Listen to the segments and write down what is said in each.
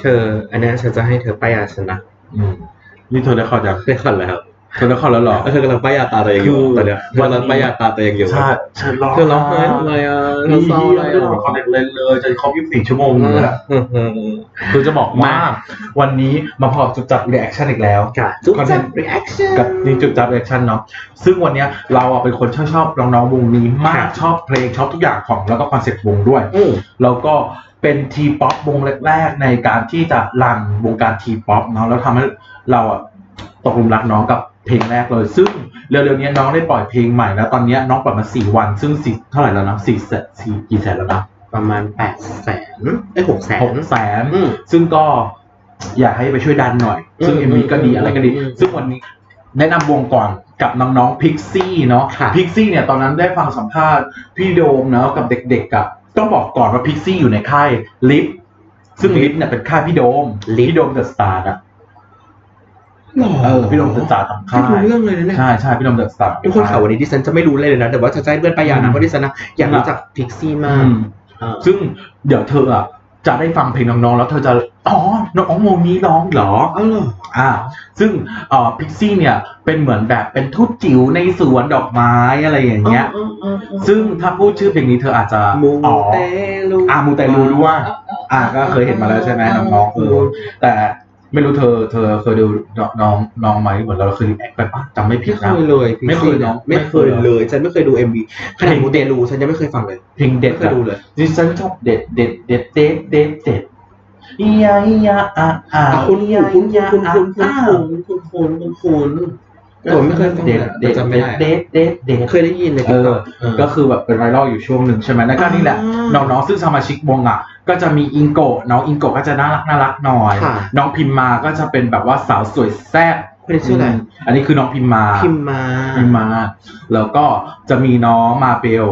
เธอ อันเนี้ยฉันจะให้เธอป้ายยาฉันนะอืมนี่เธอได้เข้าจากได้ก่อนแล้ว เธอได้เข้าแล้วเหรอแล้วเธอกำลังป้ายยาตาตัวเองอยู่คือตอนเนี้ยเธอกำลังป้ายยาตาตัวเองอยู่ใช่ฉันร้องเธอร้องไห้ทำไมอะเธอนี่เศร้าอะไรเรื่องขอะองคอนเทนต์เลนเลยจะครบ24ชั่วโมงอยู่แล้วอืมอืมอืมคือจะบอกว่าวันนี้มาพอจุดจับรีแอคชั่นอีกแล้วค่ะจุ๊บคอนเทจันบต์ reaction กับนี่จุดจับรีแอคชั่นเนาะซึ่งวันเนี้ยเราอะเป็นคนชอบชอบน้องๆวงนี้มากค่ะชอบเพลงชอบทุกอย่างของแล้วก็คอนเซ็ปต์วงด้วยอืมแล้วก็เป็นทีป๊อปวงแรกๆในการที่จะรันวงการทีป๊อปเนาะแล้วทำให้เราอะตกหลุมรักน้องกับ เพลงแรกเลย ซึ่งเร็วๆนี้น้องได้ปล่อยเพลงใหม่แล้วตอนเนี้ยน้องปล่อยมาสี่วัน ซึ่งสี่เท่าไหร่แล้วนะสี่แสนสี่กี่แสนแล้วนะประมาณแปดแสนไอ้หกแสหนกแสนอืมซึ่งก็อยากให้ไปช่วยดันหน่อย ซึ่งอืเอ็มมวีก็ดีอืมอะไรก็ดีอืมซึ่งวันนี้แนะนำวงก่อนกับน้องๆพิกซี่เนาะค่ะพิกซี่เนี่ยตอนนั้นได้ฟังสัมภาษณ์พี่โดมเนาะกับเด็กๆอะต้องบอกก่อนว่าพิกซี่อยู่ในค่ายลิฟซึ่งลิฟเนี่ยเป็นค่ายพี่โดม Lift พี่โดมเดอะสตาร์อะ หรอเออพี่โดมเดอะสตาร์ทำไม่ค่ายรู้เรื่องเลยนะเนี่ยใช่ใช่พี่โดมเดอะสตาร์ทุกคนข่าววันนี้ดิฉันจะไม่รู้เลยเลยนะ แต่ว่าจะให้เพื่อนป้ายยาอืนะมเพราะดิฉันนะอยากรู้จักพิกซี่มากอ่าซึ่งเดี๋ยวเธออะจะได้ฟังเพลงน้องๆ แล้วเธอจะ อ๋อ น้องโมนี้ร้องเหรออ๋อเหรออ่า ซึ่งเอ่อพิกซี่เนี่ย เป็นเหมือนแบบเป็นทูตจิ๋วในสวนดอกไม้อะไรอย่างเงี้ยอ๋ออ๋ออ๋อซึ่งถ้าพูดชื่อเพลงนี้เธออาจจะมูอ๋อเตลูอ่ามูเตลูด้วย อ่าก็เคยเห็นมาแล้วใช่ไหมน้องๆเออแต่ ไม่รู้เธอเธอเคยดูน้องน้องไหมเหมือนเราเคยแอคไปปะจำไม่ผิไม่ดเคนะยเลยไม่เคยเนอะไม่เคยไม่เคยเลย ฉันไม่เคยดู MV ขนาดมูเตลูฉันยังไม่เคยฟังเลยเพลงเด็ดไม่เคยดูเลยดิฉันชอบเด็ดเด็ดเด็ดเด็ดเด็ดเด็ดอียาอียาอ่าอ่าอะคุณอียาคุณอียาคุณคุณคุณอ่าคุณคุณคุณคุณแต่ผมไม่เคยฟังเด็ดเลยเด็ดจำไม่ได้เด็ดเด็ดเด็ดเคยได้ยินในเอติ๊กอต็อกก็คือแบบเป็นไวรัลอยู่ช่วงหนึ่งใช่ไหมแล้วก็นี่แหละอ่าน้องๆซึ่งสมาชิกวงอะ ก็จะมีอิงโกะน้องอิงโกะก็จะน่ารักน่ารักหน่อย ค่ะ น้องพิมมาก็จะเป็นแบบว่าสาวสวยแซ่บคนนี้ชื่ออะไรมอันนี้คือน้องพิมมา พิมพ์มาพิมมา แล้วก็จะมีน้องมาเบล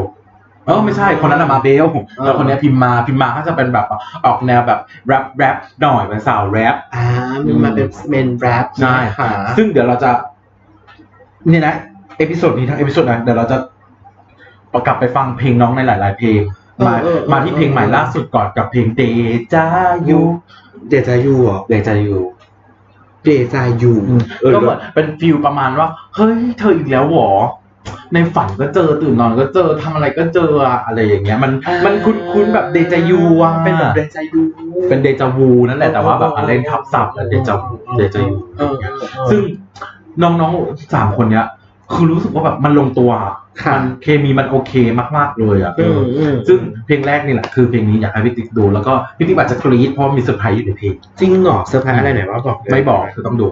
เออไม่ใช่คนนั้นน่ะมาเบลแล้วคนเนี้ยพิมมาพิมมาก็จะเป็นแบบออกแนวแบบแรปแรปหน่อยเป็นสาวแรป อ่าพิมพ์มาเป็นเมนแรปใช่ ค่ะซึ่งเดี๋ยวเราจะเนี่ยนะเอพิโซดนี้ทั้งเอพิโซดนั้นเดี๋ยวเราจะประกลับไปฟังเพลงน้องในหลาย ๆ เพลง มาเออเออเออ มาที่เพลงใหม่ล่าสุดก่อนกับเพลงเดจายูเดจายูเหรอเดจายูเดจายูก็เหมือนเป็นฟิลประมาณว่า เฮ้ยเธออีกแล้วเหรอ ในฝันก็เจอตื่นนอนก็เจอทำอะไรก็เจออะอะไรอย่างเงี้ย มันมันคุ้นๆแบบเดจายูอะเป็นแบบเดจายูเป็นเดจาวูนั่นแหละแต่ว่าแบบอะเล่นทับศัพท์เดจาวูเดจายูเออซึ่งน้องๆสามคนเนี้ย คือรู้สึกว่าแบบมันลงตัวอะค่ะ มันเคมีมันโอเคมากๆเลยอะอืมอืมซึ่งเพลงแรกนี่แหละคือเพลงนี้อยากให้พี่ติ๊กดู แล้วก็พี่ติ๊กอาจจะกรี๊ดเพราะว่ามีเซอร์ไพรส์อยู่ในเพลงจริงเหรอเซอร์ไพรส์อะไรไหนว่าบอกเลยไม่บอกคือต้องดู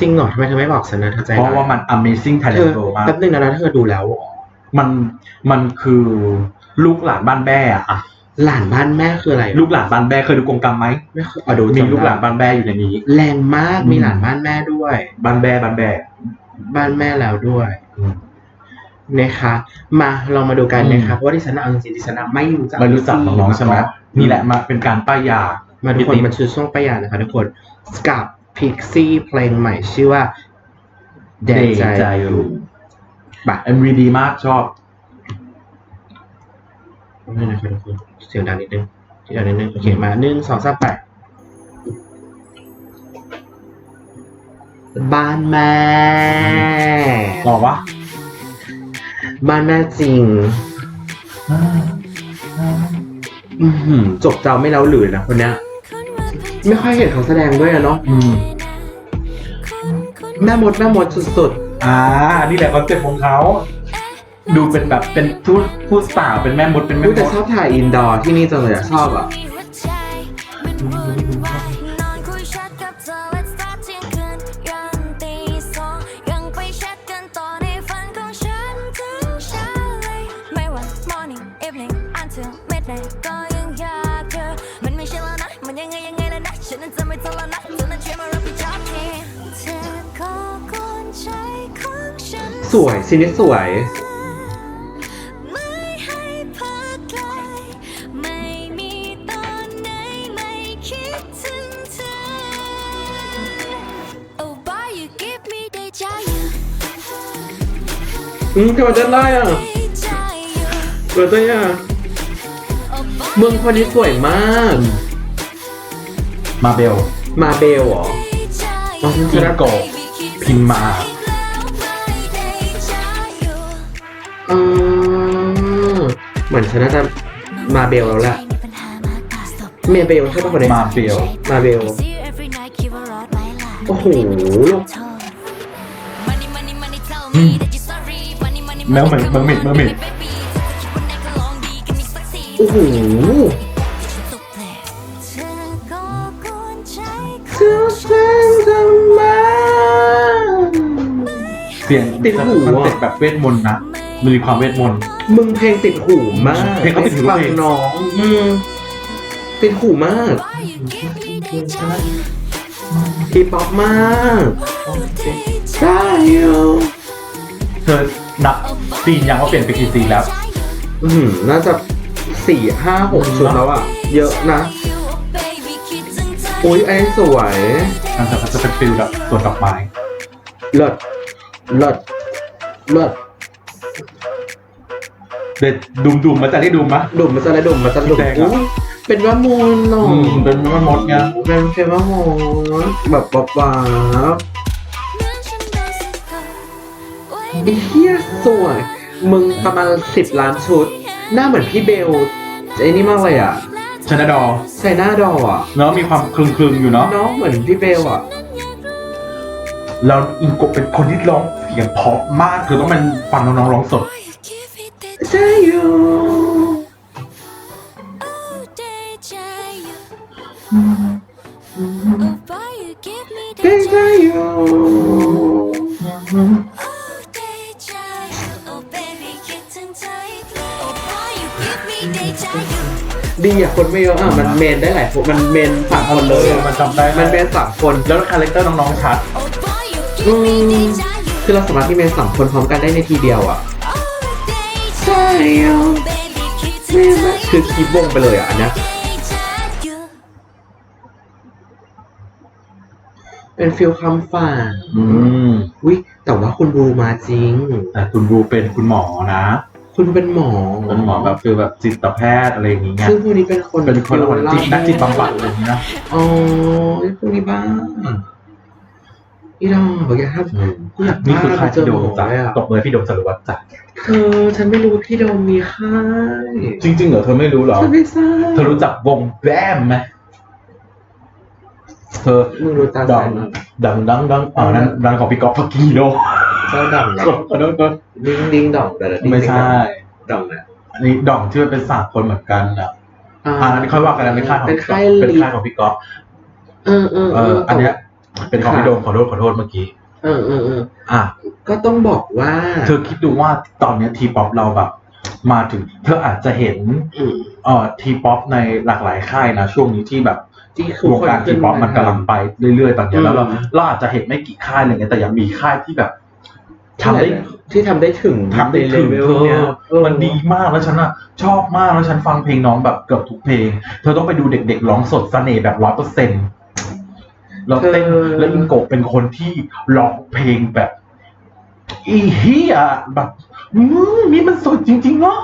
จริงเหรอทำไมเธอไม่บอกฉันนะเธอใจเพราะว่ามัน amazing เธ talent อมากแป๊บนึงนะแล้วเธอดูแล้วเหรอมันมันคือลูกหลานบ้านแบ้อะอะหลานบ้านแม่คืออะไร ลูกหลานบ้านแบ้เคยดูกรงกรรมไหมไม่เคยอ๋อดูมีจำได้ลูกหลานบ้านแบ้อยู่ในนี้ แรงมากอืมมีหลานบ้านแม่ด้วย บ้านแบ้บ้านแบ้บ้านแม่แล้วด้วยอืม นะคะ มาเรามาดูกันอืมนะคะเพราะว่าดิฉันเอาจริงๆดิฉันไม่รู้จักไม่รู้จักน้องๆใช่ไหมนี่แหละมาเป็นการป้ายยา มาทุกคนมันคือช่วงประหยัดนะคะทุกคนกับพิกซี่เพลงใหม่ชื่อว่า Deja Deja Vu Vu บะ MV ดีมากชอบไม่นะคะทุกคนเสียงดังนิดนึงเสียงดังนิดนึงโอเคมาหนึ่งสองสามไปบ้านแม่บอกว่า บ้านแม่จริง อือหือจบเจ้าไม่เล้าหลือนะคนเนี้ย ไม่ค่อยเห็นเขาแสดงด้วยอะเนาะอืมแม่มดแม่มดสุดอ่า นี่แหละคอนเซ็ปต์ของเขา ดูเป็นแบบเป็นทูตผู้สาวเป็นแม่มดเป็นๆแม่รู้มแต่ดชอบถ่ายอินดอร์ที่นี่จังเลยอะชอบอะ สวย ซีนี้สวยไม่ให้พักไกลไม่มีตอนไหนไม่คิดถึงเธอ Oh boy you give me deja vu อืมทำไมเต้นได้อะ deja vu เปิดตัวยัง Oh boy เมืองคนนี้สวยมาก you มาเบลมาเบลเหรออ๋ออิงโกะพิมมา มือนฉันน่าจะมาเบลแล้วแหละเมเบลใช่ป่ะคนนี้มาเบลมาเบลโอ้โหแมวเหมือนเมืองมิดเมืองมิดโอ้โหคือแสงธรรมะเสียงติดหูมันอะติดแบบเวทมนต์นะมันมีความเวทมนต์ มึงเพลงติดหูมากเพลงเขาติดหู ฟังเพลงน้องอืมติดหูมาก ทีป๊อปมากได้อยู่เธอนับซีนยังว่าเปลี่ยนเป็นกี่ซีนแล้ว อืมน่าจะสี่ห้าหกชุดแล้วอะ เยอะนะ อุ้ยไอ้สวยมันจะจะเป็นฟิลแบบสวนดอกไม้ เลิศเลิศเลิศ เด็ดดุมดุมๆมาจะได้ดุมมะดุ่มมาจะระดุ่มมาจะดุ่มแดงอะ อุ๊ยเป็นว่ามนหน่ออืมเป็นมันมดไงเป็นเป็นว่ามนแบบบ๊อบบ๊บไอ้เหี้ยสวย มึงประมาณสิบล้านชุด หน้าเหมือนพี่เบลไอ้นี่มากเลยอะชนะดอใส่หน้าดออะเนาะมีความคลึงคลึงๆอยู่เนาะน้องเหมือนพี่เบลอะ แล้วอิงโกะเป็นคนที่ร้องเสียงเพราะมากคือต้องเป็นฟังน้องๆร้องสด ใช่อยู่เป็นใช่อยู่ดีอะคนไม่เยอะอะมันเมนได้หลายคนมันเมนสามคนเลยอะมันจำได้มันเมนสามคนแล้วคาแรคเตอร์น้องๆชัดคือเราสามารถที่เมนสามคนพร้อมกันได้ในทีเดียวอะใช่อะ คือคลิปวงไปเลยอะอันเนี้ยเป็นฟิลคำฝากอืมวิแต่ว่าคุณบูมาจริง แต่คุณบูเป็นคุณหมอนะ คุณเป็นหมอเป็นหมอแบบฟิลแบบจิตแพทย์อะไรอย่างเงี้ยซึ่งผู้นี้เป็นคนเป็นคนฟิลจิตนักจิตบำบัดอะไรอย่างเงี้ยนะอ๋อไอ้ผู้นี้บ้างอีดอกอยากทำอยากนี่คือค่ายเจที่อโดหมมอจ้ะเลยอะตบมือพี่โดมสรุวัตจ้ะ เธอฉันไม่รู้ว่าพี่โดมมีค่ายจริงๆเหรอเธอไม่รู้เหรอ ฉันไม่ทราบเธอรู้จักวงแบมไหมเธอมึงรู้ตาดัใสงมากดังดังดังอ๋อนั่นดังของพี่ก๊อฟพักกี้โดเจ้าดำเหรขออโทษขอโทษดิ้งดิ้งดองแต่ละดิ้งไม่ใช่ดองนะอันนี้ดองที่มันเป็นสามคนเหมือนกันอะอ่าอันนี้ค่อยว่ากันนะเป็นค่ายของเป็นค่ายเป็นลีค่ายของพี่ก๊อฟเออเออเอออันเนี้ยเป็นของพี่โดมขอโทษขอโทษเมื่อกี้ เออเออเอออะก็ต้องบอกว่าเธอคิดดูว่าตอนเนี้ทีป๊อปเราแบบ มาถึงเธออาจจะเห็นอืมเอ่อทีป๊อปในหลากหลายค่ายนะช่วงนี้ที่แบบที่คือวงการทีป๊อปมันกำลังไปเรื่อยๆตอนเนี้ยแล้วเราอืมเราอาจจะเห็นไม่กี่ค่ายอะไรเงี้ยแต่ยังมีค่ายที่แบบทำได้ที่ทำได้ถึงทำได้ถึงในเธเลเวลเนี้ยอเออ มันดีมากแล้วฉันอะชอบมากแล้วฉันฟังเพลงน้องแบบเกือบทุกเพลง เธอต้องไปดูเด็กๆร้องสดเสน่ห์แบบร้อยเปอร์เซ็นต์ แล้วเต้นเธอแล้วอิงโกะเป็นคนที่ร้องเพลงแบบอีเฮียแบบอืมนี่มันสดจริงๆเนาะ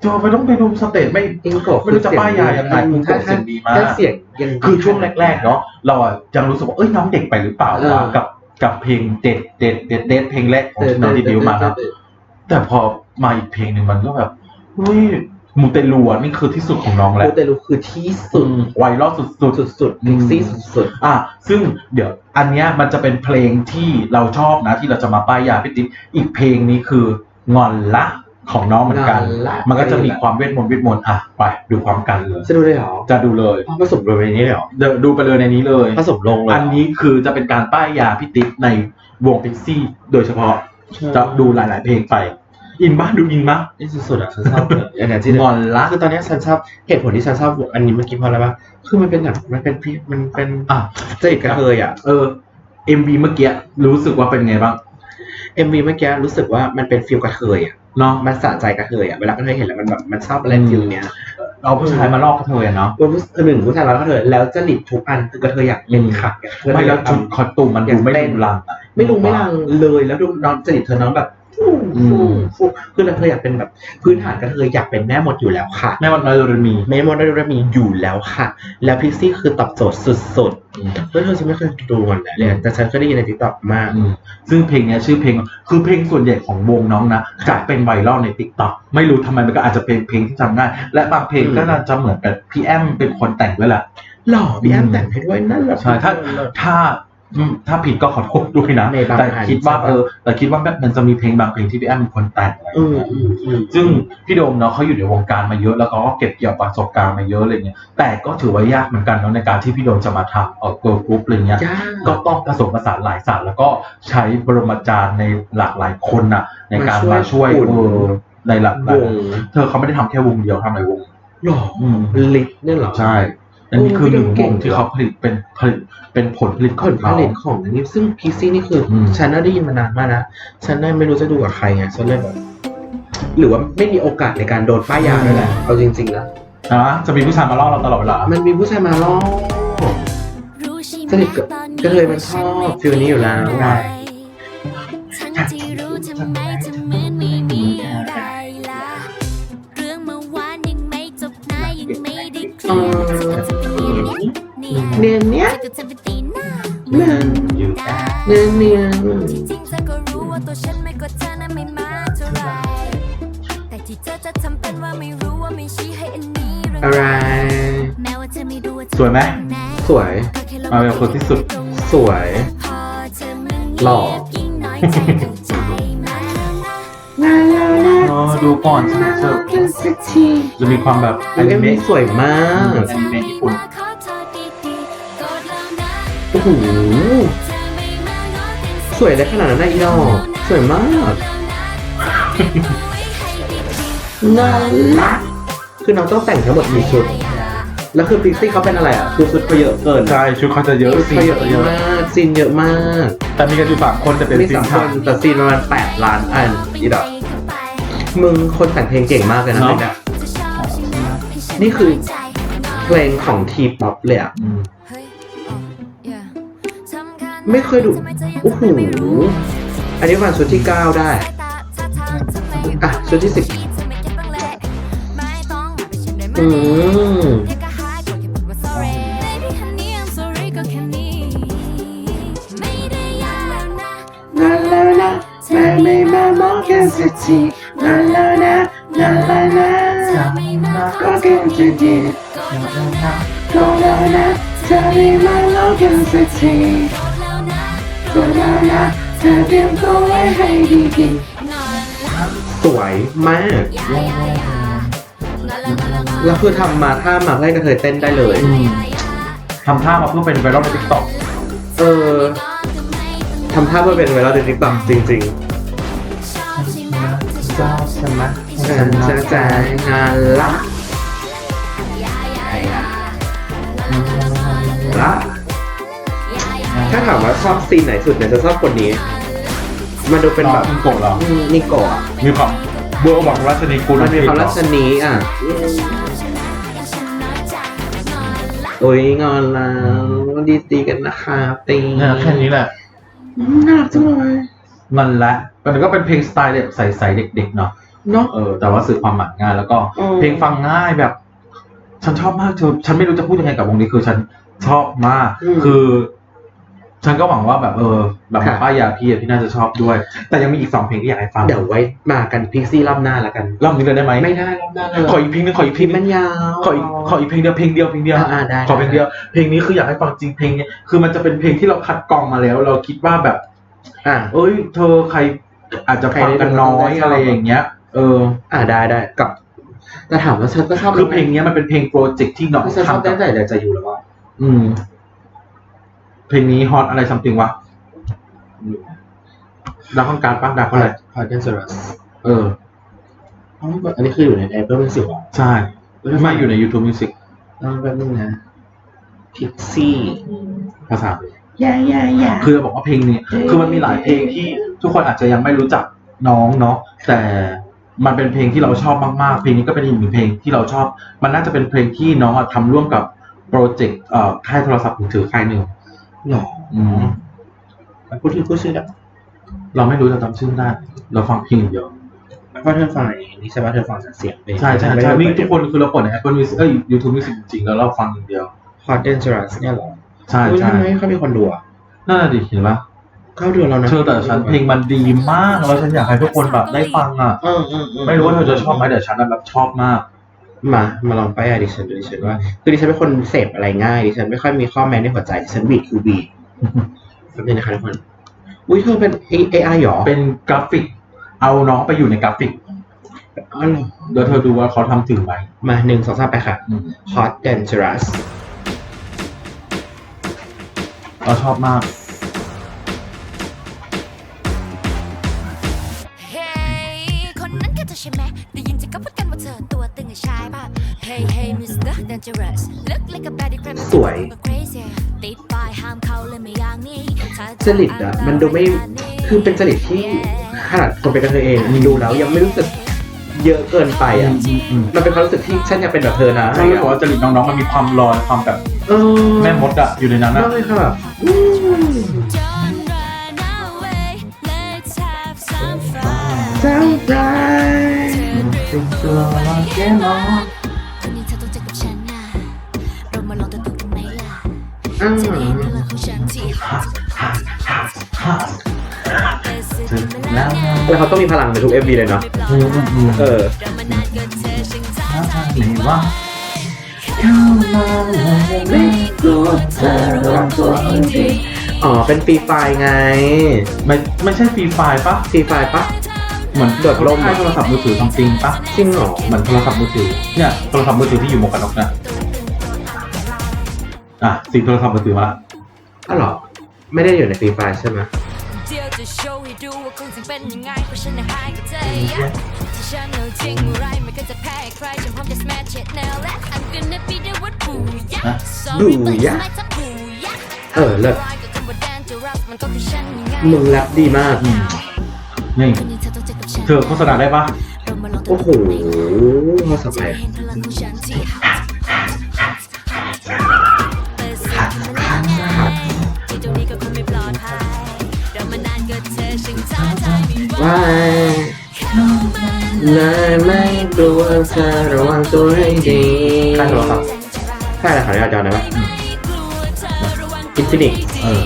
เจอไปต้องไปดูสเตจไม่อิงโกะไม่รู้จะป้ายยายังไงอิงโกะเสียงดีมากถ้าเสียงยังคือช่วงแรกๆเนาะเราอะยังรู้สึกว่าเอ้ยน้องเด็กไปหรือเปล่าเออวะกับกับเพลงเด็ดเด็ดเด็ดเด็ดเพลงแรกของน้องดีบิวมาเนาะแต่พอมาอีกเพลงหนึ่งมันก็แบบเฮ้ย มูเตลูอะนี่คือที่สุดของน้องแล้โอวเตลูคือที่สุสุดดไวรัลสุดสุดสุดๆพิกซี่สุดๆอะซึ่งเดี๋ยว อันเนี้ยมันจะเป็นเพลงที่เราชอบนะที่เราจะมาป้ายยาพี่ติ๊กอีกเพลงนี้คืองอนละของน้องเหมือนกันงอนละมันก็จะมีความเวทมนต์เวทมนต์อะไปดูพร้อมกันเลยๆจะดูได้เหรอจะดูเลยอ๋อผสมลงในนี้เลยเหรอเดี๋ยวดูไปเลยในนี้เลยผสมลงเลยเหรอันนี้คือจะเป็นการป้ายยาพี่ติ๊กในวงพิกซี่โดยเฉพาะจะดูหลาย ๆ เพลงไป อินบ้าดูอินบ้านี่สุดๆอะฉันชอบเลยอันเนี้ยที่งอนละคือตอนเนี้ยฉันชอบเหตุผลที่ฉันชอบอันนี้เมื่อกี้เพราะอะไรวะคือมันเป็นแบบมันเป็นพี่มันเป็นอะจริตกระเทยอะเออ MV เมื่อกี้รู้สึกว่าเป็นไงบ้าง MV เมื่อกี้รู้สึกว่ามันเป็นฟิลกระเทยอะเนาะมันสะใจกระเทยอะเวลากระเทยเห็นแล้วมันแบบมันชอบอะไรอืมฟิลเนี้ยเอาผู้ชายมาลอกกระเทยอะเนาะว่าผู้หนึ่งผู้ชายแล้วกระเทยแล้วจริตทุกอันคือกระเทยอยากเป็นค่ะอยากเธอไม่แล้วชุดคอสตูมมันดูไม่อยากเต้นดูรังอะไม่รู้ไม่ลังเลยแล้วดูน้องจริตเธอน้องแบบ ฟูฟูคือเราเธออยากเป็นแบบพื้นฐานก็เธออยากเป็นแม่มดอยู่แล้วค่ะ แม่วันน้อยโดเรมีแม่มดได้รมีอยู่แล้วค่ะ แล้วพิกซี่คือตอบโจทย์สุดๆเพื่อนเธอฉันไม่เคยดูมันนะเนี่ยแต่ฉันก็ได้ยินในทิกตอกมากอืมซึ่งเพลงเนี้ยชื่อเพลงคือเพลงส่วนใหญ่ของวงน้องนะจะเป็นไวรัลในติ๊กต็อกไม่รู้ทำไมมันก็อาจจะเป็นเพลงที่จำง่ายและบางเพลงก็น่าจะเหมือนกับพี่แอมเป็นคนแต่งด้วยแหละหล่อพี่แอมแต่งให้ด้วยนั่นแหละใช่ถ้าถ้าอืม ถ้าผิดก็ขอโทษด้วยนะในบางแต่อันคิดว่าใช่ปะเออแต่คิดว่าแบบมันจะมีเพลงบางเพลงที่พี่แอมเป็นคนแต่งอะไรออืย่างมเงี้ยอืมอืมซึ่งพี่โดมเนาะเขาอยู่ในวงการมาเยอะแล้วเขาก็เก็บเกี่ยวประสบการณ์มาเยอะอะไรเงี้ย แต่ก็ถือว่ายากเหมือนกันเนาะในการที่พี่โดมจะมาทำเออเกิร์ลกรุ๊ปอะไรเงี้ยยากก็ต้องผสมผสานหลายศาสตร์แล้วก็ใช้บรมจารย์ในหลากหลายคนน่ะ ในการมามาช่ช่ววยยอุ่นเออในหลากหลายวงเธอเขาไม่ได้ทำแค่วงเดียวทำหลายวงหล่ออืมลิทเนี่ยเหรอใช่ อันนี้คือหนึ่งโอ้พี่วโดมงเก่งที่เขาผลิตเป็นผลิตเป็นผลผลิตผของลผเขาลิตของอันนี้ซึ่งพีซี่นี่คืออมฉันน่าได้ยินมานานมากนะฉันน่าไม่รู้จะดูกับใครไงฉันเลยแบบหรือว่าไม่มีโอกาสในการโดนป้ายยาเลยแหละเอาจริงๆนะนะจะมีผู้ชายมาล่อเราตลอดเวลา มันมีผู้ชายมาล่อสนิทกับกระเทยมันชอบฟิลนี้อยู่แล้วใช่ฉันที่รู้ทำไม เป็นเนียนเนียนเนียนเนี้ยก็จะไปตีหน้าเนียนอยู่เนียนเนียนจริงๆเธอก็รู้ว่าตัวฉันไม่กว่าเธอนั้นไม่มากเท่าไหรแต่ที่เธอจะทำเป็นว่าไม่รู้ว่าไม่ชี้ให้อันนี้เรื่องอะไรแม้ว่าเธอไม่รู้ว่าเธอสวยไหมสวยก็แค่ลบมาเป็นคนที่สุดสวยพอเธอมึงหล่อยิ่งน้อยใจเข้าใจไหมอ๋อดูก่อนใช่ไหมเธอจะมีความแบบแอเอ็นิมเมะสวยมากแอนิเมะญี่ปุ่นโอ้โหสวยได้ขนาดนั้นนะอีดอกสวยมากน่ารักคือน้องต้องแต่งทั้งหมดกี่ชุด แล้วคือพิกซี่เขาเป็นอะไรอะคือชุดเขาเยอะเกินใช่ชุดเขาจะเยอะชุดสีเขาเยอะจะเยอะมากซีนเยอะมาก แต่มีกันอยู่สามคนจะเป็นมีซีสานมคฉากนแต่ซีนประมาณแปดล้านอันอีดอกมึงคนแต่งเพลงเก่งมากเลยนะเนอะเพลงเนี่ยนี่คือเพลงของทีป๊อปเลยอะ อืม ไม่เคยดูโอ้โหอันนี้ประมาณชุดที่เก้าได้ อะชุดที่สิบอืมลาลาลาไม่ไม่มามองกันสักทีลาลาลาลาลาลาก็กันจะดีก็แล้วนะเธอไม่มาลองกันสักที ก็แล้วนะเธอเตรียมตัวไว้ให้ดีๆสวยมากแล้วคือทำมาท่ามาให้กระเทยเต้นได้เลย อืม ทำท่ามาเพื่อเป็นไวรัลในทิกตอกเออทำท่าเพื่อเป็นไวรัลในทิกตอกจริงเจ้าใช่ไหมๆฉันจะใจงานละละ ชอบซีนไหนสุดเนี่ยจะชอบคนนี้ มันดูเป็นแบบอิงโกะเหรออืมนิโกะมีความเบอร์หวังราชนีกุลมันมีความรัชนีอะโอ้ยงอนแล้วดีตีกันนะคะตีเนี่ยแค่นี้แหละ น่ารักจังเลยมันละมันก็เป็นเพลงสไตล์แบบใสๆเด็กๆเนาะ เนาะ เออ แต่ว่าสื่อความหมายง่ายแล้วก็อืม เพลงฟังง่ายแบบ ฉันชอบมากเธอฉันไม่รู้จะพูดยังไงกับวงนี้คือฉันชอบมากคือ ฉันก็หวังว่าแบบเออแบบป้ายยาพี่อะพี่น่าจะชอบด้วย แต่ยังมีอีกสองเพลงที่อยากให้ฟังเดี๋ยวไว้มากันพิกซี่รอบหน้าแล้วกันรอบนี้เลยได้ไหมไม่ได้รอบหน้าเลยขออีกเพลงนึงขออีกเพพิลงมพ์นึมังนยาวขออีกขออีกเพลงเดียวเพลงเดียวเพลงเดียวอ่าๆได้ขอเพลงเดียวเพลงนี้คืออยากให้ฟังจริงเพลงนี้คือมันจะเป็นเพลงที่เราคัดกรองมาแล้ว เราคิดว่าแบบ อ่าเอ้ย เธอใครอาจจะฟังกันน้อยอะไรอย่างเงี้ย เออ อ่าได้ได้กับแต่ถามว่าฉันก็ชอบคือเพลงเนี้ยมันเป็นเพลงโปรเจกต์ที่น้องฉันชอบทำกัตั้บงแต่อยากจะอยู่แล้วว่าอืม เพลงนี้ฮอตอะไรซัมติงวะดาวข้างการป้าดาวพเท่าไหร่พาร์เดนเซอร์สเอออันนี้คืออยู่ในแอปเปิลเป็นสิวะใช่ไม่อยู่ใน YouTube Music ต้องแป๊บนึงนะพิกซี่ภาษายายายาคือจะบอกว่าเพลงนี้ คือมันมีหลายเพลงที่ทุกคนอาจจะยังไม่รู้จักน้องเนาะแต่มันเป็นเพลงที่เราชอบมากๆ เพลงนี้ก็เป็นอีกหนึ่งเพลงที่เราชอบ มันน่าจะเป็นเพลงที่น้องอะทำร่วมกับโปรเจกต์เอ่อค่ายโทรศัพท์มือถือค่ายหนึ่ง หรออืมพูดถึงพูดชื่อได้เราไม่รู้จะจำชื่อได้เราฟังเพลงอย่างเดียวเพราะเธอฟังอย่างนี้ใช่ไหมเธอฟังจากเสียงเพลงใช่ใช่ใช่นี่ทุกคนคือเราเปิดใน Apple Music เอ้ย YouTube Music จริงๆแล้วเราฟังอย่างเดียวฮอตเดนจอรัสเนี่ยเหรอ ใช่อุ๊ยใช่ทำไมเขามีคนดูอะน่าดิเห็นปะเข้าดูแล้วนะเธอแต่ฉันเพลงมันดีมากแล้วฉันอยากให้ทุกคนแบบได้ฟังอะเออเออเออไม่รู้ว่าเธอจะชอบไหมแต่ฉันน่ะแบบชอบมาก มามาลองไปอะดิฉันดูดิฉันว่าคือดิฉันเป็นคนเสพอะไรง่ายดิฉันไม่ค่อยมีข้อแม้ในหัวใจดิฉันบีดคือบีดแป๊บนึงนะคะทุกคนอุ้ยเธอเป็น AI หรอเป็นกราฟิก เอาน้องไปอยู่ในกราฟิกอ๋อเหรอเดี๋ยวเธอดูว่าเขาทำถึงไหมมาหนึ่งสองสามไปค่ะอืม Hot Dangerous เราชอบมาก นี้ถ้าจริตอะมันดูไม่คือเป็นจริตที่ขนาดคนเป็นกันเธอเองดูแล้วยังไม่รู้สึกเยอะเกินไปอะอืมอืมมันเป็นความรู้สึกที่ฉันอยากเป็นแบบเธอนะใช่เพราะว่าจริตน้องๆ มันมีความลอยความแบบเออแม่มดอะอยู่ในนั้นอะมากเลยค่ะแบบอืม Don't run away let's have some fun จังไรเป็นตัวเราแค่น้อง อ้าวจะได้เห็นพลังของฉันที่ hot แต่สุดมันแล้วไงแล้วเขาต้องมีพลังในทุก MV เลยเนาะอืมอืมอืมเออเรามานานเกินเธอช่างท้าทายไหนว่าเข้ามาไม่กลัวเธอระวังตัวให้ดีอ๋อ เป็นฟรีไฟล์ไงไม่ไม่ใช่ฟรีไฟล์ปะฟรีไฟล์ปะ เหมือนโดดร่มค่ายโทรศัพท์มือถือทำจริงปะจริงเหรอ เหมือนโทรศัพท์มือถือเนี่ยโทรศัพท์มือถือที่อยู่หมวกกันน็อกเนี่ย อะสิโทรศัพท์มือถือมาละอ้าวเหรอ ไม่ได้อยู่ในฟรีไฟล์ใช่ไหมเดี๋ยวจะโชว์ให้ดูว่าคงจะเป็นยังไงเพราะฉันน่ะหายกับเธอที่ฉันเอาจริงอะไรไม่เคยจะแพ้ใครฉันพร้อมจะ smash it now let I'm gonna be the one บูยะ sorry but it's my time บูยะเออเลิศก็คำว่า dangerous มันก็คือฉันยังไงมึงแรปดีมากอืมนี่ วันนี้เธอต้องเจอกับฉันเธอโฆษณาได้ปะ เรามาลองตัวโอ้โหกันไหมล่ะเขาสจะมัยได้เห็นพลังของฉัน เลยไม่กลัวเธอระวังตัวให้ดีค่ายโทรศัพท์ใช่เลยค่ะอาจารย์นะว่าอินฟินิกเออ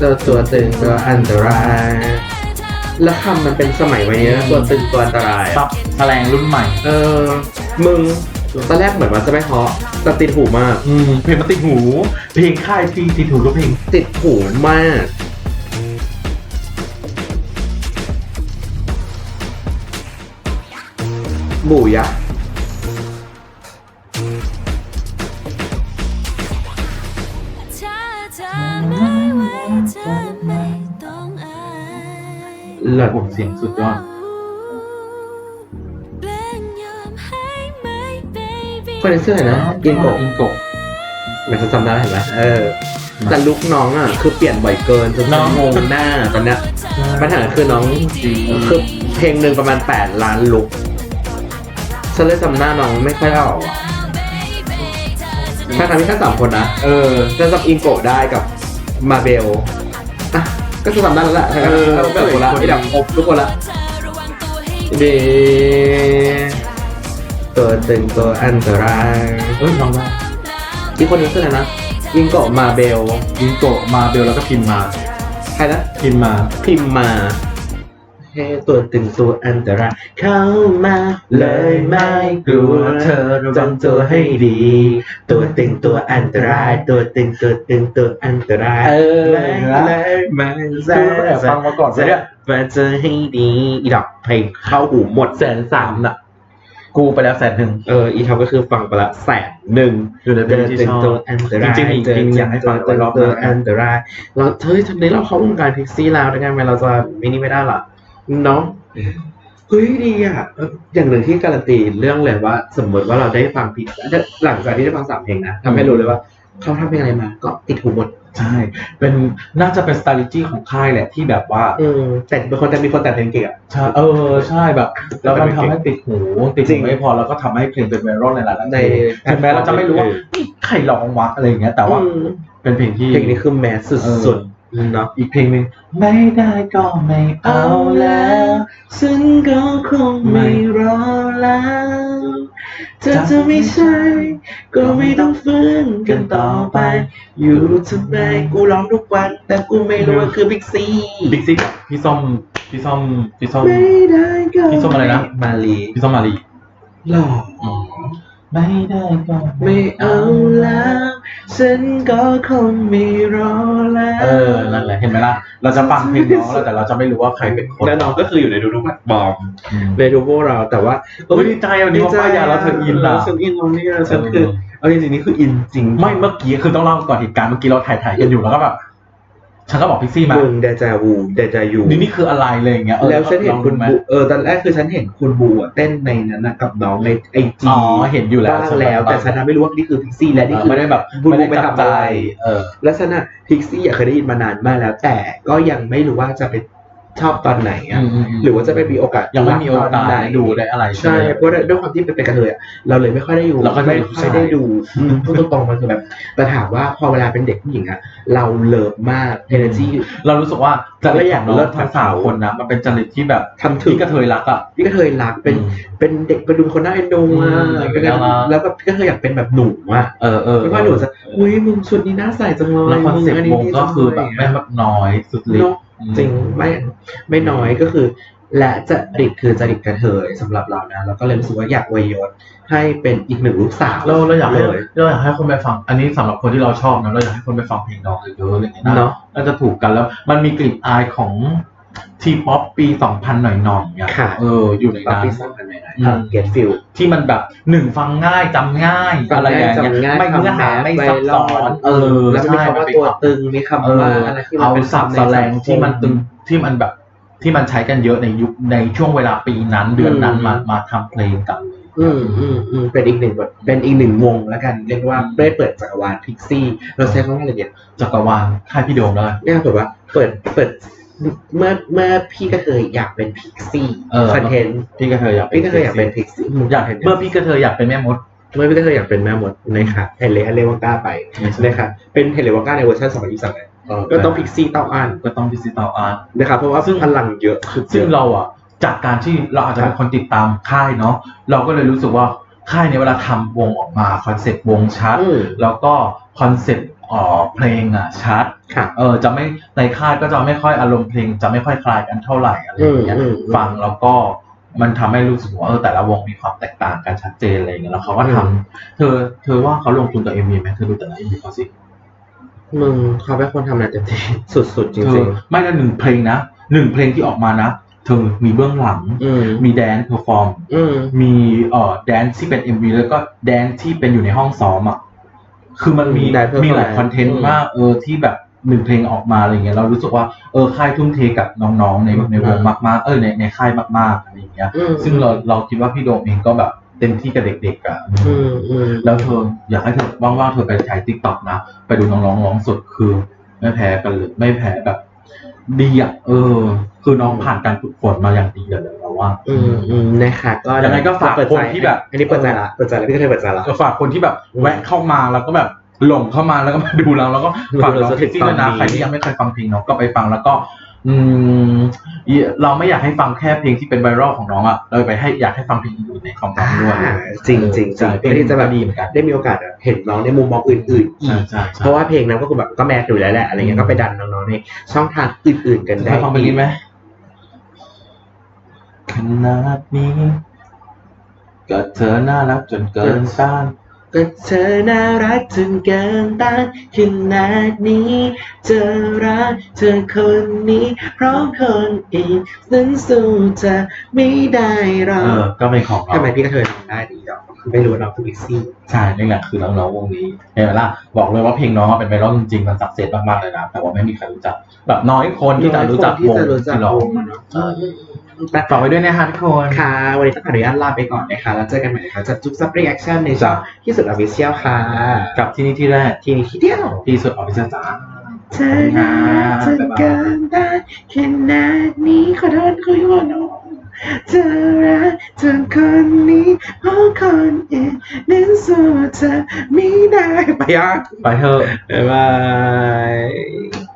ตัวตัวตึงตัวอันตราย แล้วคำมันเป็นสมัยวัยนี้นะตัวตึงตัวอันตรายซัอะบแสลงรุ่นใหม่ เออ มึงตอนแรกเหมือนว่าจะไม่เพราะแต่ติดหูมาก อืมเพลงมันติดหู เพลงค่ายที่ติดหูก็เพลงติดหูมาก บูยะถ้าเธอไม่ไหวเธอไม่ต้องอายเลิศผมเสียงสุดยอดแกล้งยอมให้ไหม baby คนในเสื้ออะไรนะอินโกะอินโกะเหมือนจะจำได้เห็นไหมเออแต่ลุกน้องอะ คือเปลี่ยนบ่อยเกินจนน้องงงหน้าตอนเนี้ยปัญหาคือน้องคือเพลงหนึ่งประมาณ 8 ล้านลุก ฉันเลยจำหน้าน้องไม่ค่อยออกอะถ้าทำให้แค่สามคนนะ เออ จะจำอินโกะได้กับมาเบลอะก็จะจำได้แล้วแหละเออเอาแบบคนละไอ้ดับครบทุกคนละดีตัวตึงตัวอันตรายเอ้ยน้องได้อีกคนนึงคืออะไรนะอินโกะมาเบลอินโกะมาเบลแล้วก็พิมพ์มา ใครนะพิมพ์มา พิมพ์มา ให้ตัวตึงตัวอันตรายเข้ามาเลยไม่กลัวเธอระวังตัวให้ดี ตัวตึงตัวอันตราย ตัวตึงตัวตึงตัวอันตรายเออเลยไม่กูก็แอบฟังมาก่อนซะเนี่ยว่าจะให้ดีอีดอกเพลงเข้าหูหมดแสนสามน่ะกูไปแล้วแสนหนึ่งเอออีท็อปก็คือฟังไปละแสนหนึ่งอยู่ในเพลงที่ชอบตัวอันตรายจริงๆมีเพลงอยากให้ฟังตัวรอบตัวน้าอันตรายเราเฮ้ยทำไมเราเข้าวงการพิกซี่แล้วได้ไงทำไมเราจะมินี่ไม่ได้ล่ะ เนาะเฮ้ยดีอะเอออย่างหนึ่งที่การันตีเรื่องเลยว่า สมมติว่าเราได้ฟังพิกหลังจากที่ได้ฟังสามเพลงนะทำให้รู้เลยว่าเขาทำเพลงอะไรมา ก็ติดหูหมดใช่เป็นน่าจะเป็น strategy ของค่ายแหละที่แบบว่าอืมแต่เป็นคนแต่มีคนแต่งเพลงเก่งอะใช่เออใช่แบบ แล้วมันทำให้ติดหูติดจริหูงไม่พอแล้วก็ทำให้เพลงเป็นไวรัลในหลายๆในเพลงถึงแม้เราจะไม่รู้ว่าเออนี่ใครร้องวะอะไรอย่างเงี้ยแต่ว่าอืมเป็นเพลงที่เพลงนี้คือแมสสุดเออเนาะอีกเพลงหนึ่งไม่ได้ก็ไม่เอาแล้วฉันก็คงไม่รอแล้วเธอจะไม่ใช่ ก็ไม่ต้องฟื้นกันต่อไป อยู่ทำไมกูร้องทุกวัน แต่กูไม่รู้ว่าคือบิ๊กซีบิ๊กซิกพี่ส้มพี่ส้มพี่ส้มไม่ได้ก็พี่ส้มอะไรนะมาลีพี่ส้มมารีหล่อไม่ได้ก็ไม่เอาแล้ว ฉันก็คงไม่รอแล้วเออนั่นแหละเห็นไหมล่ะ เราจะฟังเพลงน้องแล้วแต่เราจะไม่รู้ว่าใครเป็นคนและน้องก็คืออยู่ในทุกๆแพลตฟอร์มอืม ในทุกพวกเราแต่ว่าเออดีใจวันนี้ว่าป้ายาแล้วเธออินล่ะฉันอินตรงนี้ฉันคือเอาจริงๆนี่คืออินจริง ไม่เมื่อกี้คือต้องเล่าก่อนเหตุการณ์เมื่อกี้เราถ่ายถ่ายๆกันอยู่แล้วก็แบบ ฉันก็บอกพี่ซี่มามึงเดจาวูเดจายูนี่นี่คืออะไรเลยอย่างเงี้ยออแล้วฉันเห็นลองคุดูณไหมบูเออตอนแรกคือฉันเห็นคุณบูอะเต้นในนั้นนะกับน้องในไอจีอ๋อเห็นอยู่แล้วบ้างแล้ว แต่ฉันน่ะไม่รู้ว่านี่คือพิกซี่และนี่เออคือไม่ได้แบบบูไม่ได้ไปจับทำใจอะไรเออแล้วฉันอะพิกซี่อะเคยได้ยินมานานมากแล้ว แต่ก็ยังไม่รู้ว่าจะไป ชอบตอนไหนอะอืมอืมอืมหรือว่าจะไปมีโอกาสยังไม่มีโอกาสตนหนได้ดูได้อะไรใช่เพราะด้วยความที่เป็นกระเทยอะเราเลยไม่ค่อยได้ดูเราก็ไม่ไม่ค่อยได้ดูอืมพูดตรงๆมันคือแบบแต่ถามว่าพอเวลาเป็นเด็กผู้หญิงอะเราเลิฟมาก energy เรารู้สึกว่าจริตเราอยากของน้เลิองศทั้งสามคนนะมันเป็นจริตที่แบบทำถึงที่กระเทยรักอะพี่กระเทยรักเป็นอืมเป็นเด็กเป็นดูเป็นคนน่าเอ็นดูอะอืมเป็นน่ารักแล้วก็พี่กระเทยอยากเป็นแบบหนูอะเออเออไม่ว่าหนูจะอุ้ยมึงชุดนี้น่าใส่จังเลยแล้วคอนเซ็ปมึต์วงก็คือแบบดีไม่แบบน้อยสุดฤทเนาะธิ์ จริงไม่ไม่น้อยก็คือ และจริตคือจริตกระเทยสำหรับเรานะเราก็เลยรู้สึกว่าอยากอวยยศให้เป็นอีกหนึ่งลูกสาวเราเราอยากให้เลยเราอยากให้คนไปฟัง อันนี้สำหรับคนที่เราชอบนะเราอยากให้คนไปฟังเพลงน้องเยอะๆอะไรอย่างเงี้ยนะเนาะน่าจะถูกกันแล้ว มันมีกลิ่นอายของ ทีป๊อปปี2000หน่อยๆเนี่ยค่ะ เอออยู่ในปานั้นปีสองพันไหนนะอืมเก็ตฟิล ที่มันแบบหนึ่งฟังง่ายจำง่ายฟังอะไรง่ายอย่างเงี้ยจำง่ายไม่เนื้อหาคำแมสไม่ซับซ้อนไวรัลเออแล้วมันมีใช่คำว่าเป็นตัวคำตึงมีเอคำว่าออะไรที่มันเอาเป็นสับคำในแสลงสังคที่มันตึงที่มันแบบที่มันใช้กันเยอะในยุคในช่วงเวลาปีนั้นเดือนนั้นอืมมามาทำเพลงกัน อืมอืมอืมเป็นอีกหนึ่งบทเป็นอีกหนึ่งวงแล้วกัน เรียกว่าได้เปิดจักรวาลพิกซี่ เราใช้คำว่าอะไรเนี่ยจักรวาลค่ายพี่โดมแล้วกันเนี่ยเปิดว่าเปิดเปิด เมื่อเมื่อพี่ก็เคยอยากเป็นพิกซี่เออ คอนเทนต์พี่กระเทยอยากพี่ก็เคยอยากเป็นพิกซี่อยากเมื่อพี่กระเทยอยากเป็นแม่มด เมื่อพี่ก็เคยอยากเป็นแม่มดนะคะเฮเลอเลวังกาไปนะคะเป็นเฮเลวังกาในเวอร์ชัน2023ก็ต้องพิกซี่ต้องอ่านก็ต้องพิซิตาอาร์ต นะครับเพราะว่าซึ่ง พลังเยอะคือซึ่งเราอะจากการที่เราอาจจะเป็นครับคนติดตามค่ายเนาะเราก็เลยรู้สึกว่าค่ายเนี่ยเวลาทำวงออกมาคอนเซ็ปต์วงชัด อืม แล้วก็คอนเซ็ปต์ อ๋อเพลงอะชัดค่ะเออจะไม่ในค่ายก็จะไม่ค่อยอารมณ์เพลง จะไม่ค่อยคลายกันเท่าไหร่อะไรอย่างเงี้ยอืมอืมอืมฟังแล้วก็มันทำให้รู้สึกว่าเออแต่ละวงมีความแตกต่างกันชัดเจนอะไรอย่างเงี้ยแล้วเขาก็ทำอืมเธอ เธอว่าเขาลงทุนกับเอ็มวีไหมเธอดูแต่ละเอ็มวีเขาสิมึงเขาเป็นคนทำงานเต็มที่สุดๆจเธริองไม่ละหนึ่งเพลงนะหนึ่งเพลงที่ออกมานะเธอมีเบื้องหลังๆอืมมีแดนเพอร์ฟอร์มอืมมีเอ่อแดนที่เป็น MV แล้วก็แดนที่เป็นอยู่ในห้องซ้อมอะ คือมันมีได้ performance มีหลายคอนเทนต์มากเออที่แบบหนึ่งเพลงออกมาอะไรเงี้ยเรารู้สึกว่าเออค่ายทุ่มเทกับน้องๆในในวงมากๆเออในในค่ายมากๆอะไรอย่างเงี้ย อืม ซึ่งเราเราคิดว่าพี่โดมเองก็แบบเต็มที่กับเด็กๆอะอืมอืมแล้วเธออยากให้เธอว่างๆเธอไปใช้ทิกต็อกนะ ไปดูน้องๆร้องสดคือ ไม่แพ้กันเลยไม่แพ้แบบดีอะเออ คือน้องผ่านการฝึกฝนมาอย่างดีเลยเรา ว่า อืมอืมนะคะก็ยังไงก็ฝากเปิดคนใจที่แบบ อันนี้เปิดใจละเปิดใจละพี่ก็เคยเปิดใจละก็ฝากคนที่แบบแวะเข้ามาแล้วก็แบบหลงเข้ามาแล้วก็มาดูเราแล้วก็ฝากน้องเราจะพิกซี่ด้วยนะฟังดีใครที่ยังไม่เคยฟังเพลงน้องก็ไปฟังแล้วก็ อืมเราไม่อยากให้ฟังแค่เพลงที่เป็นไวรัลของน้องอะเราไปให้อยากให้ฟังเพลงอื่นๆในของน้องด้วยอ่าจริงจริงจริงใช่เพื่อที่จะแบบดีเหมือนกันได้มีโอกาสแบบเห็นน้องในมุมมองอื่นๆอีใช่ก ใช่ใช่เพราะว่าเพลงนั้นก็คือแบบก็แมสอยู่แล้วแหละอะไรเงี้ยก็ไปดันน้องๆในช่องทางอื่นๆกันได้ได้ฟังเพลงนี้ไหม ขนาดนี้ก็เธอน่ารักจนเกินต้านก็เธอน่ารักจนเกินต้านขนาดนี้เธอรักเธอคนนี้ เพราะคนอีกนั้นสู้เธอไม่ได้หรอเออก็เป็นของเราทำไมพี่ก็เคยทำได้ดีหรอคือไม่รู้ว่าเราคือบิ๊กซี่ใช่นี่แหละคือน้องๆวงนี้เห็นไหมล่ะบอกเลยว่าเพลงน้องอะเป็นไวรัลจริงๆมันสักเซสมากๆเลยนะแต่ว่าไม่มีใครรู้จัก แบบน้อยคนที่จะรู้จักที่วงจะรู้จักที่ร้อวงงอะเนาะเออ ฝากไว้ด้วยนะฮะทุกคนค่ะ วันนี้ต้องขออนุญาตลาไปก่อนนะคะ แล้วเจอกันใหม่นะคะจากจุ๊บซับรีแอคชั่นในช่องที่สุดออฟฟิเชียลค่ะ กับที่นี่ที่แรก ทีนี้ทีเดียว ที่สุดออฟฟิเชียลจ้าเธอน่ารักจนเกินได้ขนาดนี้ขอโทษคุยหัวน้องเธอรักจนคนนี้เพราะคนอื่นนั้นสู้เธอไม่ได้ ไปยังไปเถอะบ๊ายบาย